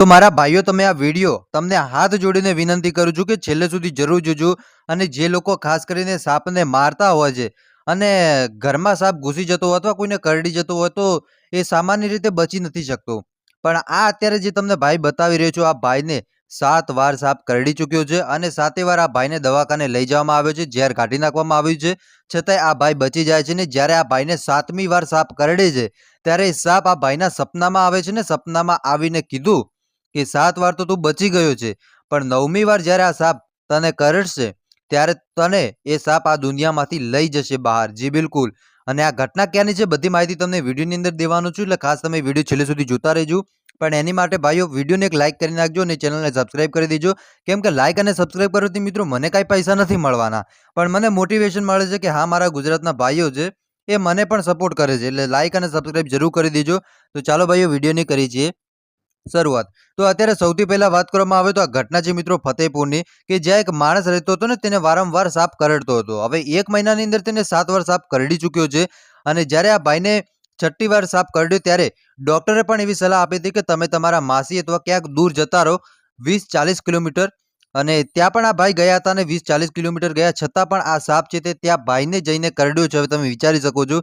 તો મારા ભાઈઓ, તમે આ વીડિયો તમને હાથ જોડીને વિનંતી કરું છું કે છેલ્લે સુધી જરૂર જોજો અને જે લોકો ખાસ કરીને સાપને મારતા હોય છે અને ઘરમાં સાપ ઘૂસી જતો હોય અથવા કોઈને કરડી જતો હોય તો એ સામાન્ય રીતે બચી નથી શકતો. પણ આ અત્યારે જે તમને ભાઈ બતાવી રહ્યો છું, આ ભાઈને સાત વાર સાપ કરડી ચૂક્યો છે અને સાતે વાર આ ભાઈને દવાખાને લઈ જવામાં આવ્યો છે, ઝેર કાઢી નાખવામાં આવ્યું છે. છતાંય આ ભાઈ બચી જાય છે ને જ્યારે આ ભાઈને સાતમી વાર સાપ કરડે છે, ત્યારે સાપ આ ભાઈના સપનામાં આવે છે ને સપનામાં આવીને કીધું કે સાત વાર તો તું બચી ગયો છે, પણ નવમી વાર જ્યારે આ સાપ તને કરડશે, ત્યારે તને એ સાપ આ દુનિયામાંથી લઈ જશે બહાર. જી બિલકુલ. અને આ ઘટના ક્યાંની છે બધી માહિતી તમને વિડીયોની અંદર દેવાનું છું, એટલે ખાસ તમે વીડિયો છેલ્લે સુધી જોતા રહેજો. પણ એની માટે ભાઈઓ, વિડીયોને એક લાઇક કરી નાખજો અને ચેનલને સબસ્ક્રાઇબ કરી દેજો. કેમ કે લાઇક અને સબસ્ક્રાઇબ કરવાથી મિત્રો મને કાંઈ પૈસા નથી મળવાના. પણ મને મોટિવેશન મળે છે કે હા, મારા ગુજરાતના ભાઈઓ છે, એ મને પણ સપોર્ટ કરે છે. એટલે લાઇક અને સબસ્ક્રાઇબ જરૂર કરી દેજો. તો ચાલો ભાઈઓ, વિડીયોની કરી છીએ. શરૂઆત. તો અત્યારે સૌથી પહેલા વાત કરવામાં આવે તો આ ઘટના છે મિત્રો ફતેપુરની, કે જ્યાં એક માણસ રહેતો હતો ને તેને વારંવાર સાપ કરડતો હતો. હવે એક મહિનાની અંદર તેને સાત વાર સાપ કરડી ચૂક્યો છે અને જ્યારે આ ભાઈને છઠ્ઠી વાર સાપ કરડ્યો ત્યારે ડોક્ટરે પણ એવી સલાહ આપી હતી કે તમે તમારા માસી અથવા ક્યાંક દૂર જતા રહો, વીસ ચાલીસ કિલોમીટર. અને ત્યાં પણ આ ભાઈ ગયા હતા અને વીસ ચાલીસ કિલોમીટર ગયા, છતાં પણ આ સાપ છે તે ત્યાં ભાઈને જઈને કરડ્યો છે. હવે તમે વિચારી શકો છો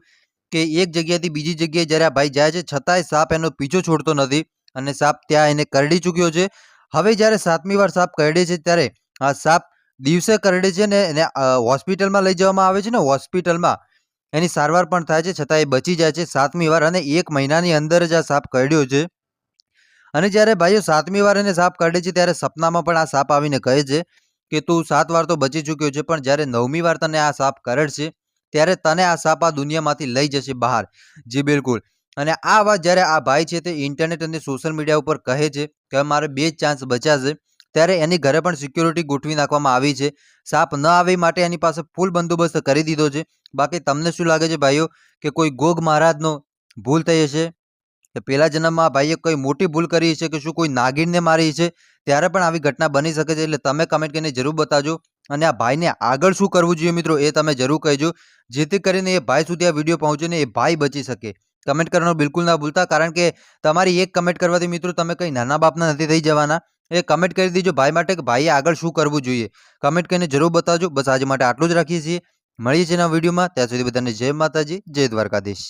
કે એક જગ્યાએથી બીજી જગ્યાએ જ્યારે આ ભાઈ જાય છે, છતાંય સાપ એનો પીછો છોડતો નથી. અને સાપ ત્યાં એને કરડી ચૂક્યો છે. હવે જ્યારે સાતમી વાર સાપ કરડે છે ત્યારે આ સાપ દિવસે કરડે છે ને એને હોસ્પિટલમાં લઈ જવામાં આવે છે ને હોસ્પિટલમાં એની સારવાર પણ થાય છે, છતાં એ બચી જાય છે સાતમી વાર અને એક મહિનાની અંદર જ આ સાપ કરડ્યો છે. અને જ્યારે ભાઈઓ સાતમી વાર એને સાપ કરડે છે ત્યારે સપનામાં પણ આ સાપ આવીને કહે છે કે, તું સાત વાર તો બચી ચૂક્યો છે, પણ જ્યારે નવમી વાર તને આ સાપ કરડશે, ત્યારે તને આ સાપ આ દુનિયામાંથી લઈ જશે બહાર. જી, બિલકુલ. અને આ વાત જ્યારે આ ભાઈ છે તે ઇન્ટરનેટ અને સોશિયલ મીડિયા ઉપર કહે છે કે મારે બે ચાન્સ બચ્યા ત્યારે એની ઘરે પણ સિક્યોરિટી ગોઠવી નાખવામાં આવી છે. સાપ ન આવે માટે એની પાસે ફૂલ બંદોબસ્ત કરી દીધો છે. બાકી તમને શું લાગે છે ભાઈઓ કે કોઈ ગોગ મહારાજનો ભૂલ થઈ હશે? કે પહેલા જન્મમાં ભાઈએ કોઈ મોટી ભૂલ કરી છે કે શું કોઈ નાગીરને મારી છે ત્યારે પણ આવી ઘટના બની શકે છે, એટલે તમે કમેન્ટ કરીને જરૂર બતાજો અને આ ભાઈને આગળ શું કરવું જોઈએ મિત્રો એ તમે જરૂર કહેજો. જેથી કરીને એ ભાઈ સુધી આ વીડિયો પહોંચે ને એ ભાઈ બચી શકે. કમેન્ટ કરવાનું બિલકુલ ના ભૂલતા, કારણ કે તમારી એક કમેન્ટ કરવાથી મિત્રો તમે કંઈ નાના બાપના નથી થઈ જવાના. એ કમેન્ટ કરી દીજો ભાઈ માટે કે ભાઈએ આગળ શું કરવું જોઈએ. કમેન્ટ કરીને જરૂર બતાવજો. બસ આજે માટે આટલું જ રાખીએ છીએ. મળીએ છીએ વિડીયોમાં. ત્યાં સુધી બધાને જય માતાજી, જય દ્વારકાધીશ.